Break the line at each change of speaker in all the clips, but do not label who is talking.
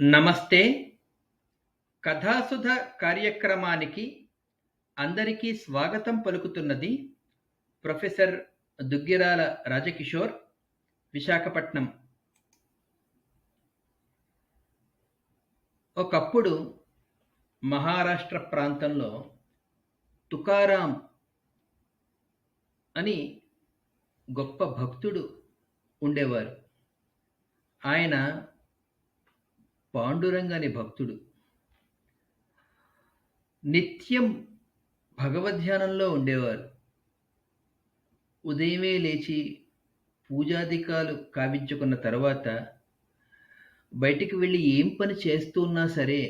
నమస్తే. కథాసుధ కార్యక్రమానికి అందరికీ స్వాగతం పలుకుతున్నది ప్రొఫెసర్ దుగ్గిరాల రాజకిషోర్, విశాఖపట్నం. ఒకప్పుడు మహారాష్ట్ర ప్రాంతంలో తుకారాం అని గొప్ప భక్తుడు ఉండేవారు. ఆయన పాండురంగ అనే భక్తుడు. నిత్యం భగవద్ధ్యానంలో ఉండేవారు. ఉదయమే లేచి పూజాదికాలు కావించుకున్న తర్వాత బయటికి వెళ్ళి ఏం పని చేస్తున్నా సరే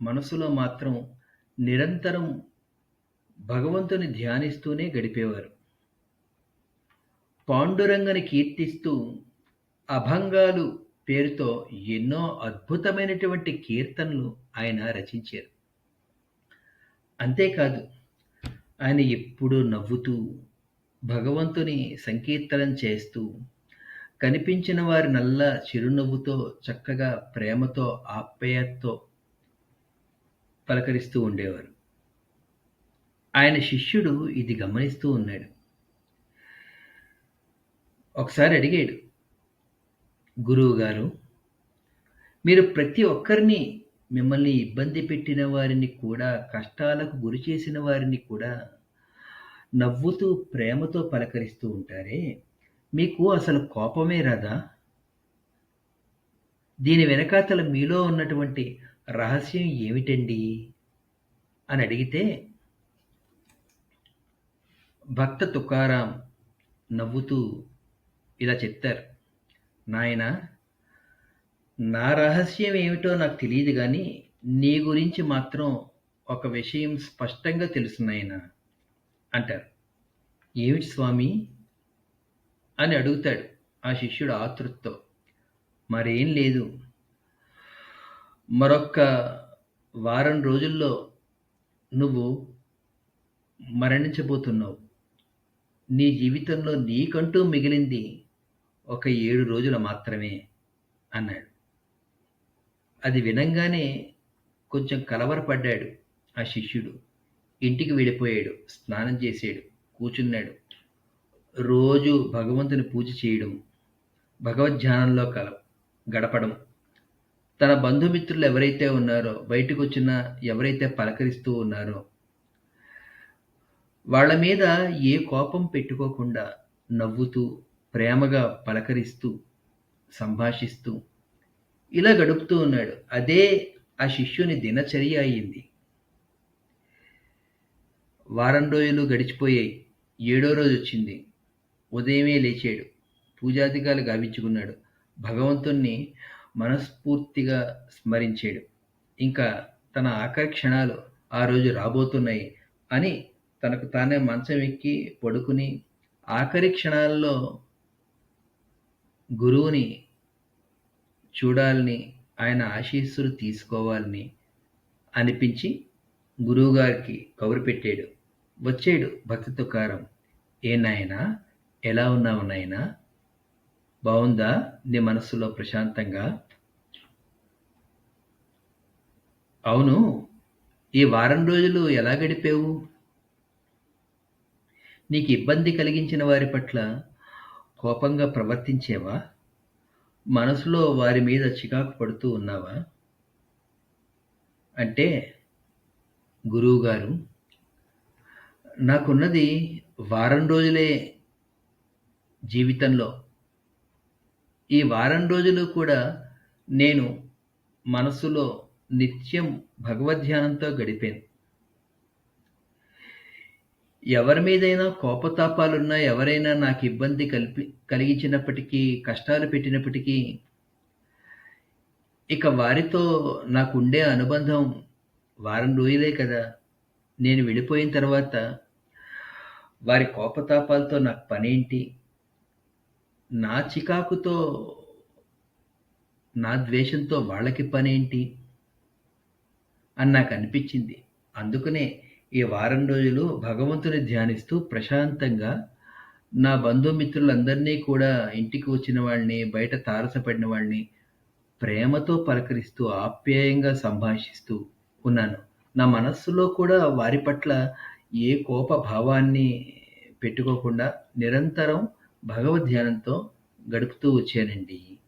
మనసులో మాత్రం నిరంతరం భగవంతుని ధ్యానిస్తూనే గడిపేవారు. పాండురంగని కీర్తిస్తూ 'అభంగాలు' పేరుతో ఎన్నో అద్భుతమైనటువంటి కీర్తనలు ఆయన రచించారు. అంతేకాదు ఆయన ఎప్పుడూ నవ్వుతూ, భగవంతుని సంకీర్తనం చేస్తూ, కనిపించిన వారినల్లా చిరునవ్వుతో చక్కగా ప్రేమతో, ఆప్యాయతతో పలకరిస్తూ ఉండేవారు. ఆయన శిష్యుడు ఇది గమనిస్తూ ఉన్నాడు. ఒకసారి అడిగాడు. గురువు గారు మీరు ప్రతి ఒక్కరిని మిమ్మల్ని ఇబ్బంది పెట్టిన వారిని కూడా, కష్టాలకు గురి చేసిన వారిని కూడా నవ్వుతూ, ప్రేమతో పలకరిస్తూ ఉంటారే, మీకు అసలు కోపమే రాదా? దీని వెనకాతల మీలో ఉన్నటువంటి రహస్యం ఏమిటండి అని అడిగితే భక్త తుకారాం నవ్వుతూ ఇలా చెప్తారు. నాయనా! నా రహస్యం ఏమిటో నాకు తెలియదు కానీ నీ గురించి మాత్రం ఒక విషయం స్పష్టంగా తెలుసు నాయనా అంటారు. ఏమిటి స్వామి అని అడుగుతాడు ఆ శిష్యుడు ఆతృతతో. మరేం లేదు. మరొక్క వారం రోజుల్లో నువ్వు మరణించబోతున్నావు. నీ జీవితంలో నీకంటూ మిగిలింది ఒక ఏడు రోజులు మాత్రమే అన్నాడు. అది వినంగానే కొంచెం కలవరపడ్డాడు ఆ శిష్యుడు. ఇంటికి వెళ్ళిపోయాడు. స్నానం చేశాడు. కూచున్నాడు. రోజు భగవంతుని పూజ చేయడం, భగవద్ధ్యానంలో కల గడపడం, తన బంధుమిత్రులు ఎవరైతే ఉన్నారో, బయటకొచ్చినా ఎవరైతే పలకరిస్తూ ఉన్నారో వాళ్ళ మీద ఏ కోపం పెట్టుకోకుండా నవ్వుతూ, ప్రేమగా పలకరిస్తూ, సంభాషిస్తూ ఇలా గడుపుతూ ఉన్నాడు. అదే ఆ శిష్యుని దినచర్య అయింది. వారం రోజులు గడిచిపోయాయి. ఏడో రోజు వచ్చింది ఉదయమే లేచాడు. పూజాధికాలు గావించుకున్నాడు. భగవంతుణ్ణి మనస్ఫూర్తిగా స్మరించాడు. ఇంకా తన ఆఖరి క్షణాలు ఆ రోజు రాబోతున్నాయి అని తనకు తానే మంచం ఎక్కి పడుకుని ఆఖరి క్షణాల్లో గురువుని చూడాలని, ఆయన ఆశీస్సులు తీసుకోవాలని అనిపించి గురువుగారికి కబురు పెట్టాడు. వచ్చాడు భక్తి తుకారం ఏ నాయనా! ఎలా ఉన్నావు నాయనా! బాగుందా నీ మనస్సులో ప్రశాంతంగా? అవును. ఈ వారం రోజులు ఎలా గడిపావు? నీకు ఇబ్బంది కలిగించిన వారి పట్ల కోపంగా ప్రవర్తించేవా మనసులో వారి మీద చికాకు పడుతూ ఉన్నావా? అంటే గురువుగారు నాకున్నది వారం రోజులే జీవితంలో. ఈ వారం రోజులు కూడా నేను మనసులో నిత్యం భగవద్ధ్యానంతో గడిపాను. ఎవరి మీదైనా కోపతాపాలున్నా, ఎవరైనా నాకు ఇబ్బంది కల్పి కలిగించినప్పటికీ, కష్టాలు పెట్టినప్పటికీ ఇక వారితో నాకుండే అనుబంధం వారం రోజులే కదా! నేను వెళ్ళిపోయిన తర్వాత వారి కోపతాపాలతో నాకు పనేంటి? నా చికాకుతో, నా ద్వేషంతో వాళ్ళకి పనేంటి? అని నాకు అనిపించింది అందుకనే ఈ వారం రోజులు భగవంతుని ధ్యానిస్తూ ప్రశాంతంగా నా బంధుమిత్రులందరినీ కూడా ఇంటికి వచ్చిన వాళ్ళని, బయట తారసపడిన వాళ్ళని ప్రేమతో పలకరిస్తూ, ఆప్యాయంగా సంభాషిస్తూ ఉన్నాను. నా మనస్సులో కూడా వారి పట్ల ఏ కోప భావాన్ని పెట్టుకోకుండా నిరంతరం భగవద్ధ్యానంతో గడుపుతూ వచ్చానండి.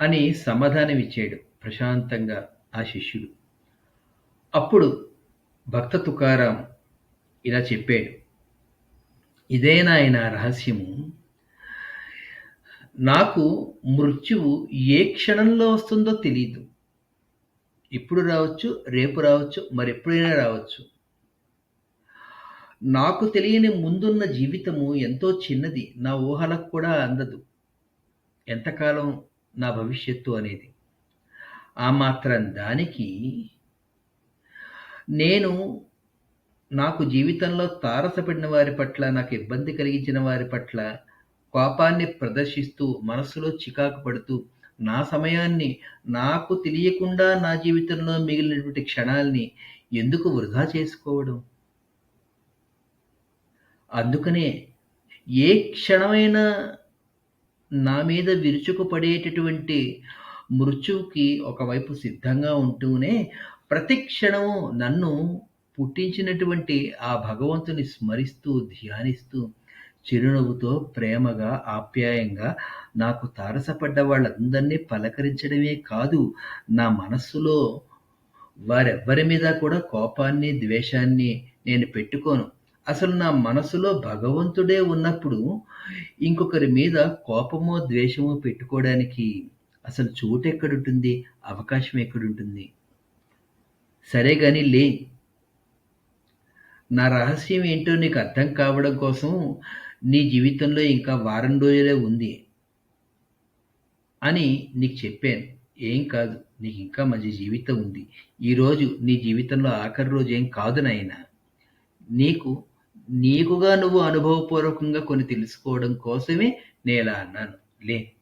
అని సమాధానం ఇచ్చాడు ప్రశాంతంగా ఆ శిష్యుడు. అప్పుడు భక్త తుకారాం ఇలా చెప్పాడు. ఇదే నాయన రహస్యము. నాకు మృత్యువు ఏ క్షణంలో వస్తుందో తెలియదు ఇప్పుడు రావచ్చు, రేపు రావచ్చు, మరెప్పుడైనా రావచ్చు. నాకు తెలియని ముందున్న జీవితము ఎంతో చిన్నది. నా ఊహలకు కూడా అందదు. ఎంతకాలం నా భవిష్యత్తు అనేది. ఆ మాత్రం దానికి నేను నాకు జీవితంలో తారసపడిన వారి పట్ల, నాకు ఇబ్బంది కలిగించిన వారి పట్ల కోపాన్ని ప్రదర్శిస్తూ, మనస్సులో చికాకు పడుతూ, నా సమయాన్ని నాకు తెలియకుండా నా జీవితంలో మిగిలినటువంటి క్షణాల్ని ఎందుకు వృధా చేసుకోవడం? అందుకనే ఏ క్షణమైనా నా మీద విరుచుకుపడేటటువంటి మృత్యువుకి ఒకవైపు సిద్ధంగా ఉంటూనే, ప్రతి క్షణము నన్ను పుట్టించినటువంటి ఆ భగవంతుని స్మరిస్తూ, ధ్యానిస్తూ, చిరునవ్వుతో, ప్రేమగా, ఆప్యాయంగా నాకు తారసపడ్డ వాళ్ళందరినీ పలకరించడమే కాదు, నా మనస్సులో వారెవ్వరి మీద కూడా కోపాన్ని, ద్వేషాన్ని నేను పెట్టుకోను. అసలు నా మనసులో భగవంతుడే ఉన్నప్పుడు ఇంకొకరి మీద కోపమో, ద్వేషమో పెట్టుకోవడానికి అసలు చోటు ఎక్కడుంటుంది అవకాశం ఎక్కడుంటుంది? సరే గాని లే. నా రహస్యం ఏంటో నీకు అర్థం కావడం కోసం నీ జీవితంలో ఇంకా వారం రోజులే ఉంది. అని నీకు చెప్పాను. ఏం కాదు. నీకు ఇంకా మంచి జీవితం ఉంది. ఈరోజు నీ జీవితంలో ఆఖరి రోజు ఏం కాదు నాయనా. నీకు నీకుగా నువ్వు అనుభవపూర్వకంగా కొన్ని తెలుసుకోవడం కోసమే నేనిలా అన్నాను. లే.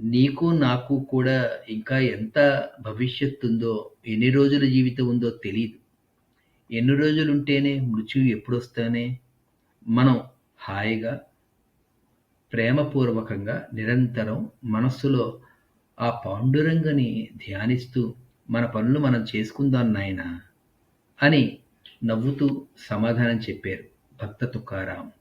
నీకు నాకు కూడా ఇంకా ఎంత భవిష్యత్తుందో, ఎన్ని రోజుల జీవితం ఉందో తెలియదు ఎన్ని రోజులు ఉంటేనే మృత్యువు ఎప్పుడొస్తానే మనం హాయిగా, ప్రేమపూర్వకంగా నిరంతరం మనస్సులో ఆ పాండురంగని ధ్యానిస్తూ మన పనులు మనం చేసుకుందాం నాయనా అని నవ్వుతూ సమాధానం చెప్పారు భక్త తుకారాం.